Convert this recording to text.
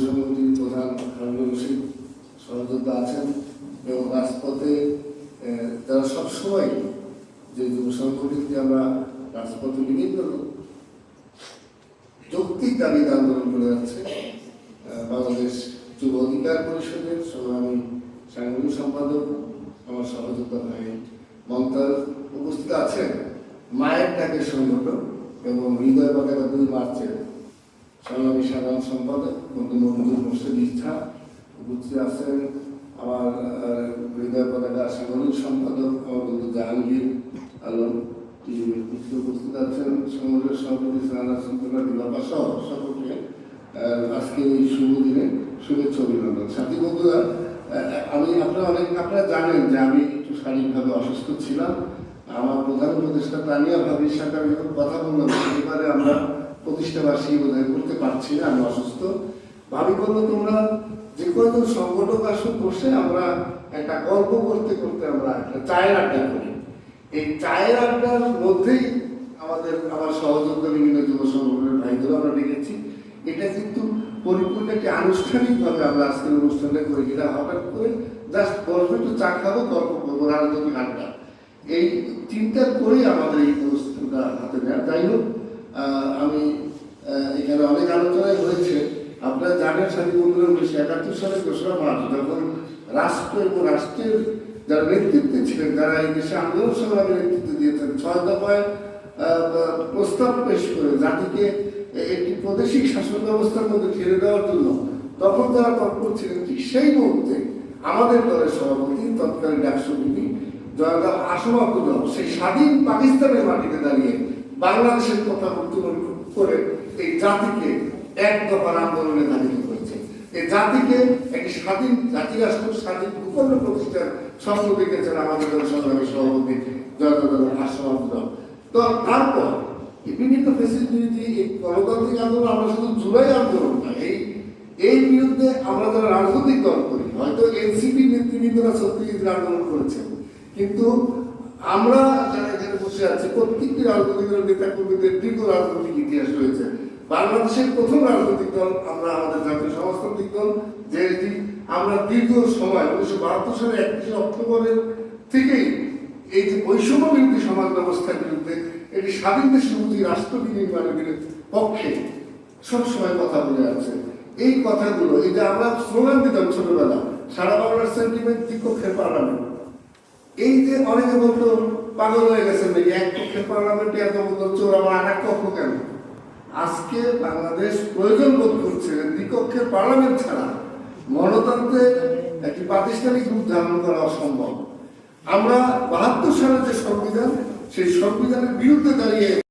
যুব প্রধান হারুন রশিদ সহযোদ্ধা আছেন এবং রাজপথে তারা সবসময় যে যুব সংগঠনকে আমরা রাজপথে বিভিন্ন যৌক্তিক দাবিতে আন্দোলন করে যাচ্ছে বাংলাদেশ যুব অধিকার পরিষদের সংগ্রামী সাংগঠনিক সম্পাদক, আমার সহযোদ্ধা ভাই মমতাজ উপস্থিত আছেন। মায়ের ডাকের সংগঠন এবং হৃদয় পতাকা দুই মার্চের সংগ্রামী সাধারণ সম্পাদক বন্ধু মঞ্জুর মোর্শেদ ইচ্ছা উপস্থিত আছেন আমার হৃদয় পতাকা সাংগঠনিক সম্পাদক আমার বন্ধু জাহাঙ্গীর আলম উপস্থিত আছেন। সংগঠনের সভাপতি সাহানা সন্তনা দিবাপা সহ সকলকে আজকে এই শুভ দিনে শুভেচ্ছা অভিনন্দন। সাথী বন্ধুরা আমি আপনারা অনেক, আপনারা জানেন যে আমি একটু শারীরিকভাবে অসুস্থ ছিলাম। আমার প্রধান উপদেষ্টা তানিয়া ভাবির সাথে আমি কথা বললাম। এবারে আমরা প্রতিষ্ঠাবার্ষিকী বোধহয় করতে পারছি না, আমি অসুস্থ। ভাবি বলল, তোমরা যে কয়জন সংগঠক আসো বসে আমরা একটা গল্প করতে করতে আমরা একটা চায়ের আড্ডা করি। এই চায়ের আড্ডার মধ্যেই আমাদের আমার সহযোগিতা বিভিন্ন যুব সংগঠনের ভাইদের আমরা ডেকেছি। এটা কিন্তু পরিপূর্ণ একটি আনুষ্ঠানিকভাবে আমরা আজকের অনুষ্ঠানটা করি। এটা হঠাৎ করে জাস্ট বসবে একটু চা খাব, গল্প করব, রাজনৈতিক আড্ডা। এই চিন্তা করেই আমাদের এই অনুষ্ঠানটা হাতে নেওয়া। যাই হোক আমি এখানে অনেক আলোচনায় হয়েছে। আপনারা জানেন স্বাধীন বন্ধুরা উনিশশো একাত্তর সালে দোসরা মার্চ যখন রাষ্ট্র এবং রাষ্ট্রের যারা নেতৃত্বে ছিলেন যারা এই দেশে আন্দোলন সংগ্রামে নেতৃত্ব দিয়েছেন। ছয় দফায় প্রস্তাব পেশ করে জাতিকে একটি প্রাদেশিক শাসন ব্যবস্থার মধ্যে ঠেলে দেওয়ার জন্য তখন যারা তৎপর ছিলেন, ঠিক সেই মুহূর্তে আমাদের দলের সভাপতি তৎকালীন রাষ্ট্রপতি জয়দাব আসম আব্দুল সেই স্বাধীন পাকিস্তানের মাটিতে দাঁড়িয়ে বাংলাদেশের কথা উত্তোলন করে এই জাতিকে এক দফার আন্দোলনে দাঁড়িয়ে করেছে এই জাতিকে একটি স্বাধীন জাতি রাষ্ট্র স্বাধীন ভূখণ্ড প্রতিষ্ঠার স্বপ্ন দেখেছেন আমাদের সংগ্রামী সভাপতি জয়দাব আসম তো তারপর বিভিন্ন ফেসিলিটি এই গণতান্ত্রিক আন্দোলন আমরা শুধু জুলাই আন্দোলন না এই এই বিরুদ্ধে আমরা যারা রাজনৈতিক দল করি, হয়তো এনসিপি নেতৃবৃন্দরা সত্যি আন্দোলন করেছেন। কিন্তু আমরা বসে আছি, প্রত্যেকটি রাজনৈতিক দলের নেতা কর্মীদের দীর্ঘ রাজনৈতিক ইতিহাস রয়েছে। বাংলাদেশের প্রথম রাজনৈতিক দল আমরা আমাদের জাতীয় সমাজতান্ত্রিক দল যেটি আমরা দীর্ঘ সময়, উনিশশো বাহাত্তর সালে একত্রিশে অক্টোবরের থেকেই এই যে বৈষম্য বিরোধী সমাজ ব্যবস্থার বিরুদ্ধে এটি স্বাধীন দেশের প্রতি রাষ্ট্র নির্মাণের পক্ষে সবসময় কথা বলে আছে এই কথাগুলো, এই যে আমরা স্লোগান দিতাম ছোটবেলা, সারা বাংলার সেন্টিমেন্ট দ্বিকক্ষের পার্লামেন্ট এই যে অনেকে বলতো পাগল হয়ে এক পক্ষে পার্লামেন্টে এত আমার আরেক পক্ষ কেন? আজকে বাংলাদেশ প্রয়োজন বোধ করছে দ্বিকক্ষের পার্লামেন্ট ছাড়া গণতন্ত্রের একটি প্রাতিষ্ঠানিক রূপ ধারণ করা অসম্ভব। আমরা বাহাত্তর সালের যে সংবিধান, সেই সংবিধানের বিরুদ্ধে দাঁড়িয়ে